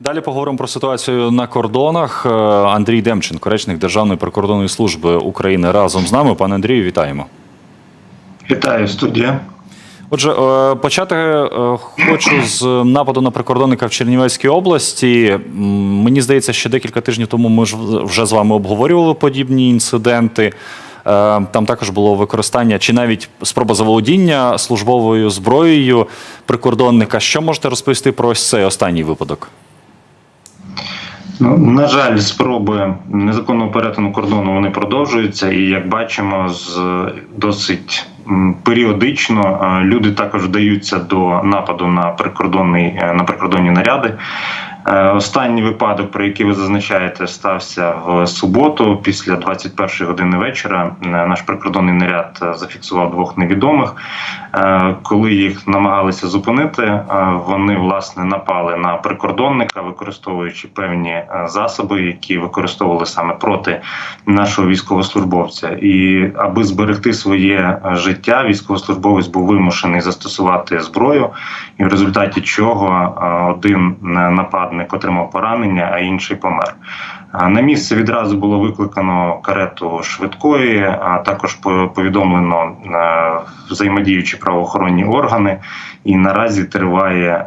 Далі поговоримо про ситуацію на кордонах. Е, Андрій Демченко, речник Державної прикордонної служби України, разом з нами. Пане Андрію, вітаємо. Вітаю, студія. Отже, е, почати е, хочу з нападу на прикордонника в Чернівецькій області. Мені здається, що декілька тижнів тому ми ж вже з вами обговорювали подібні інциденти. Там також було використання чи навіть спроба заволодіння службовою зброєю прикордонника. Що можете розповісти про ось цей останній випадок? Ну, на жаль, спроби незаконного перетину кордону вони продовжуються, і як бачимо, з досить періодично е, люди також вдаються до нападу на прикордонний е, на прикордонні наряди. Е, Останній випадок, про який ви зазначаєте, стався в суботу після 21 години вечора. Е, Наш прикордонний наряд е, зафіксував двох невідомих. Коли їх намагалися зупинити, вони власне напали на прикордонника, використовуючи певні засоби, які використовували саме проти нашого військовослужбовця. І аби зберегти своє життя, військовослужбовець був вимушений застосувати зброю, і в результаті чого один е, нападник отримав поранення, а інший помер. На місце відразу було викликано карету швидкої, а також повідомлено взаємодіючі правоохоронні органи. І наразі триває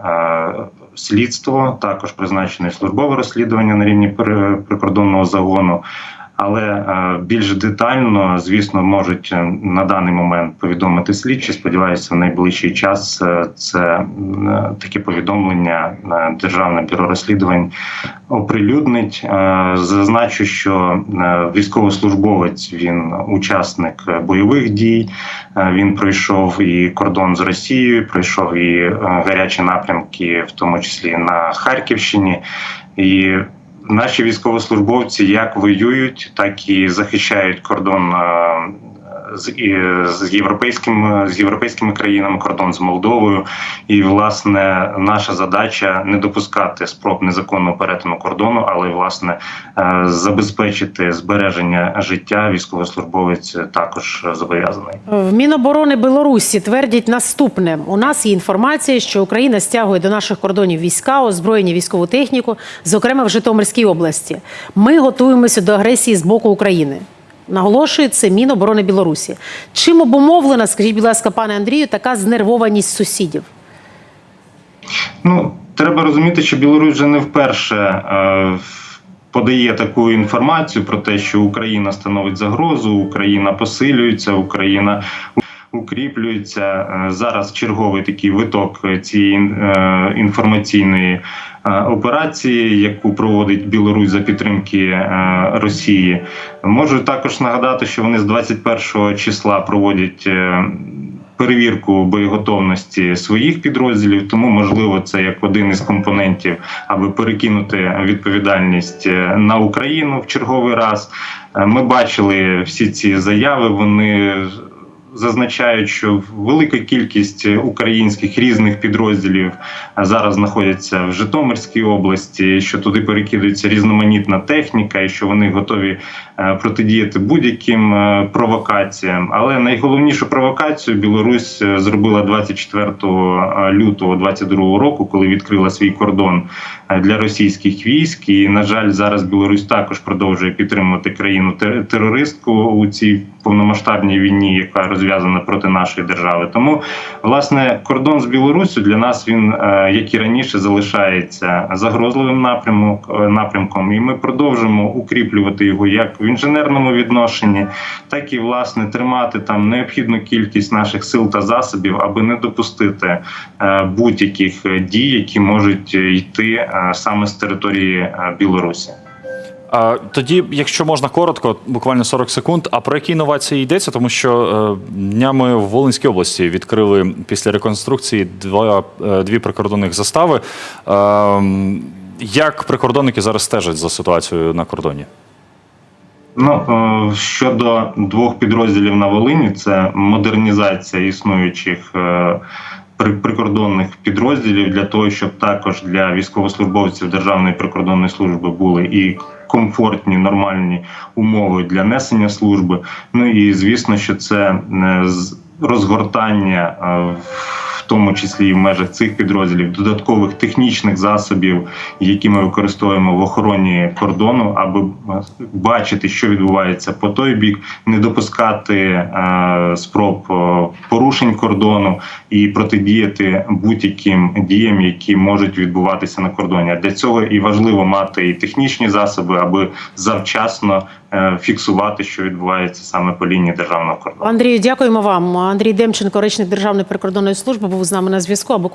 слідство, також призначене службове розслідування на рівні прикордонного загону. Але е, більш детально, звісно, можуть е, на даний момент повідомити слідчі. Сподіваюся, в найближчий час е, це таке повідомлення Державне бюро розслідувань оприлюднить. Зазначу, що військовослужбовець він учасник бойових дій. Він пройшов і кордон з Росією, пройшов і гарячі напрямки, в тому числі на Харківщині. І наші військовослужбовці як воюють, так і захищають кордон е, з, з європейським з європейськими країнами, кордон з Молдовою. І власне наша задача не допускати спроб незаконного перетину кордону, але власне е, забезпечити збереження життя. Військовослужбовець також зобов'язаний. В Міноборони Білорусі твердять наступне: у нас є інформація, що Україна стягує до наших кордонів війська, озброєння військову техніку, зокрема в Житомирській області. Ми готуємося до агресії з боку України. Наголошує це Міноборони Білорусі. Чим обумовлена, скажіть, будь ласка, пане Андрію, така знервованість сусідів? Ну, треба розуміти, що Білорусь вже не вперше е, подає таку інформацію про те, що Україна становить загрозу, Україна посилюється, Україна укріплюється. Е, Зараз черговий такий виток цієї е, інформаційної е, операції, яку проводить Білорусь за підтримки Росії. Можу також нагадати, що вони з 21 числа проводять. перевірку боєготовності своїх підрозділів, тому можливо це як один із компонентів, аби перекинути відповідальність на Україну в черговий раз. Ми бачили всі ці заяви. Вони зазначають, що велика кількість українських різних підрозділів зараз знаходяться в Житомирській області, що туди перекидується різноманітна техніка, і що вони готові протидіяти будь-яким провокаціям. Але найголовнішу провокацію Білорусь е, зробила 24 лютого 2022 року, коли відкрила свій кордон для російських військ. І на жаль, зараз Білорусь також продовжує підтримувати країну тер- терористку у цій повномасштабній війні, яка розв'язана проти нашої держави. Тому власне кордон з Білоруссю для нас він, е, як і раніше, залишається загрозливим напрямок е, напрямком, і ми продовжимо укріплювати його як в інженерному відношенні, так і власне тримати там необхідну кількість наших сил та засобів, аби не допустити е, будь-яких дій, які можуть йти саме з території Білорусі. Тоді, якщо можна коротко, буквально 40 секунд. А про які інновації йдеться? Тому що е, днями в Волинській області відкрили після реконструкції два, е, дві прикордонних застави. Е, як прикордонники зараз стежать за ситуацією на кордоні? Ну щодо двох підрозділів на Волині, це модернізація існуючих прикордонних підрозділів для того, щоб також для військовослужбовців Державної прикордонної служби були і комфортні нормальні умови для несення служби. Ну і звісно, що це е, розгортання е, тому числі і в межах цих підрозділів, додаткових технічних засобів, які ми використовуємо в охороні кордону, аби е, бачити, що відбувається по той бік, не допускати е, спроб е, порушень кордону і протидіяти будь-яким діям, які можуть відбуватися на кордоні. Для цього і важливо мати і технічні засоби, аби завчасно фіксувати, що відбувається саме по лінії державного кордону. Андрію, дякуємо вам. Андрій Демченко, речник Державної прикордонної служби, був з нами на зв'язку. Або